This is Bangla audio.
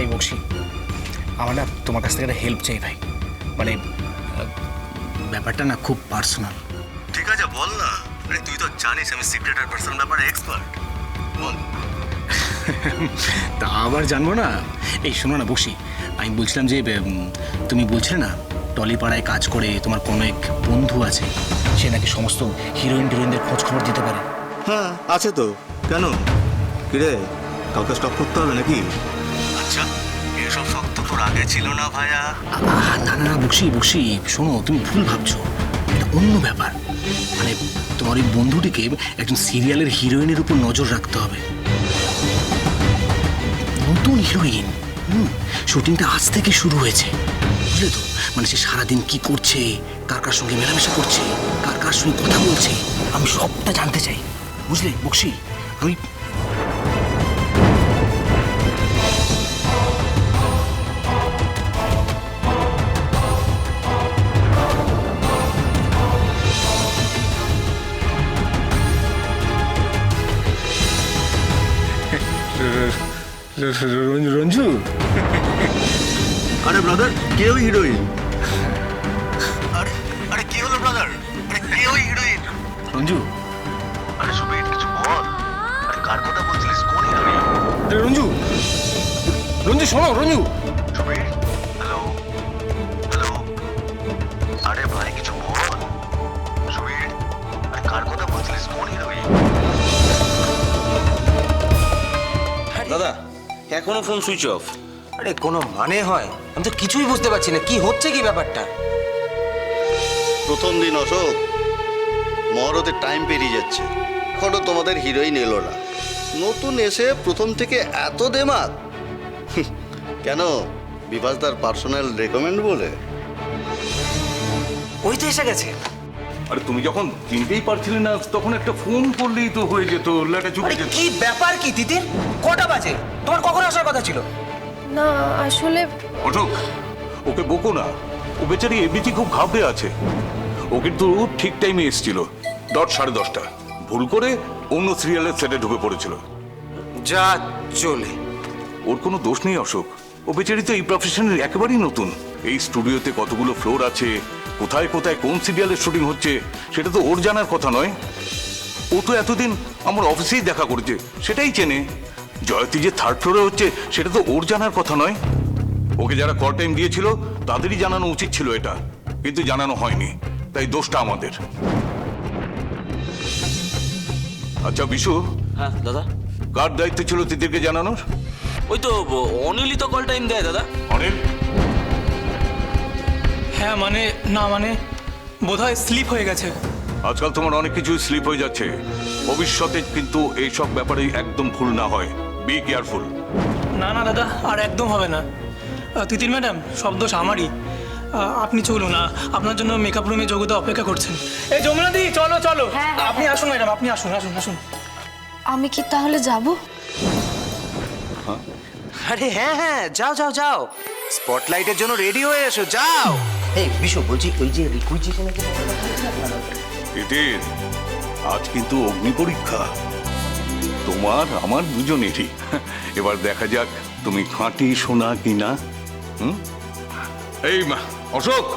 ভাই বক্সি আমার না তোমার কাছ থেকে একটা হেল্প চাই ভাই। মানে ব্যাপারটা না খুব পার্সোনাল ঠিক আছে বল না। আরে তুই তো জানিস আমি সিক্রেট আর পার্সোনাল ব্যাপারে এক্সপার্ট বল। তা আবার জানব না? এই শোনো না বসি আমি বলছিলাম যে তুমি বলছিলে না টলিপাড়ায় কাজ করে তোমার কোনো এক বন্ধু আছে সে নাকি সমস্ত হিরোইন টিরোইনদের খোঁজ খবর দিতে পারে। হ্যাঁ আছে তো। কেন? কিরে কাউকে স্টপ করতে হবে নাকি? আচ্ছা এসব শক্ত তোর আগে ছিল না আহা, না না না বক্সি বক্সি শোনো তুমি ভুল ভাবছ। এটা অন্য ব্যাপার। মানে তোমার ওই বন্ধুটিকে একজন সিরিয়ালের হিরোইনের উপর নজর রাখতে হবে। নতুন হিরোইন হুম শুটিংটা আজ থেকে শুরু হয়েছে। বুঝলে তো? মানে সে সারাদিন কি করছে কার কার সঙ্গে মেলামেশা করছে কার কার সঙ্গে কথা বলছে আমি সবটা জানতে চাই। বুঝলে বক্সি আমি রঞ্জু আরে ব্রাদার কেউ হিরোইন আরে আরে কি হলো ব্রাদার আরে ওই হিরোইন রঞ্জু। আরে সুবীর কিছু বল। আরে কার কথা বলছিলিস? কোন হিরোইন রঞ্জু। রঞ্জু শোনো রঞ্জু। সুবীর এখনও ফোন সুইচ অফ আরে কোনো মানে হয়? আমি তো কিছুই বুঝতে পারছি না। কি হচ্ছে কি ব্যাপারটা? প্রথম দিন অশোক মহরতের টাইম পেরিয়ে যাচ্ছে। এখনও তোমাদের হিরোইন এলো না। নতুন এসে প্রথম থেকে এত দেমাক। কেন? বিভাসদার পার্সোনাল রেকমেন্ড বলে। ওই তো এসে গেছে। আরে তুমি যখন চিনতেই পারছিলে না তখন একটা ফোন করলেই তো হয়ে যেত লেটা চুপে যেত। কি ব্যাপার কি তিতির? কটা বাজে? তোমার কখন আসার কথা ছিল? না আসলে অশোক ওকে বকো না। ও বেচারি এমনিতেই খুব ঘাবড়ে আছে। ও কিন্তু ঠিক টাইমে এসেছিল দশ সাড়ে দশটা। ভুল করে অন্য সিরিয়ালের সেটে ঢুকে পড়েছিল। যা চলে। ওর কোনো দোষ নেই অশোক। ও বেচারি তো এই প্রফেশনের একেবারেই নতুন। এই স্টুডিওতে কতগুলো ফ্লোর আছে কোথায় কোথায় কোন সিরিয়ালের শুটিং হচ্ছে সেটা তো ওর জানার কথা নয়। ও তো এতদিন আমার অফিসেই দেখা করেছে সেটাই চেনে। জয়তী যে থার্ড ফ্লোরে হচ্ছে সেটা তো ওর জানার কথা নয়। ওকে যারা কল টাইম দিয়েছিল তাদেরই জানানো উচিত ছিল এটা কিন্তু জানানো হয়নি তাই দোষটা আমাদের। আচ্ছা বিশু হ্যাঁ দাদা? কার দায়িত্ব ছিল তিতিরকে জানানোর? ওই তো অনিলই তো কল টাইম দেয় দাদা। অনিল? হ্যাঁ মানে না মানে বোধহয় স্লিপ হয়ে গেছে। আজকাল তোমার অনেক কিছু স্লিপ হয়ে যাচ্ছে। ভবিষ্যতে কিন্তু এইসব ব্যাপারে একদম ভুল না হয়। বি কেয়ারফুল না না দাদা আর একদম হবে না। তিতির ম্যাডাম সব দোষ আমারই। আপনি চলুন না আপনার জন্য মেকআপ রুমে যোগ্যতা অপেক্ষা করছেন। এই যমুনা দি চলো চলো। হ্যাঁ, হ্যাঁ, আপনি আসুন ম্যাডাম আপনি আসুন আসুন আসুন। আমি কি তাহলে যাব? আরে হ্যাঁ হ্যাঁ যাও যাও যাও। স্পটলাইটের জন্য রেডি হয়ে এসো যাও। এই, বিশু, বলছি ওই যে রিকুইজিশনের তিতির আজ কিন্তু অগ্নি পরীক্ষা। তোমার, আমার দুজনেরই। এবার দেখা যাক তুমি খাঁটি সোনা কিনা, হুম? এই মা- অশোক!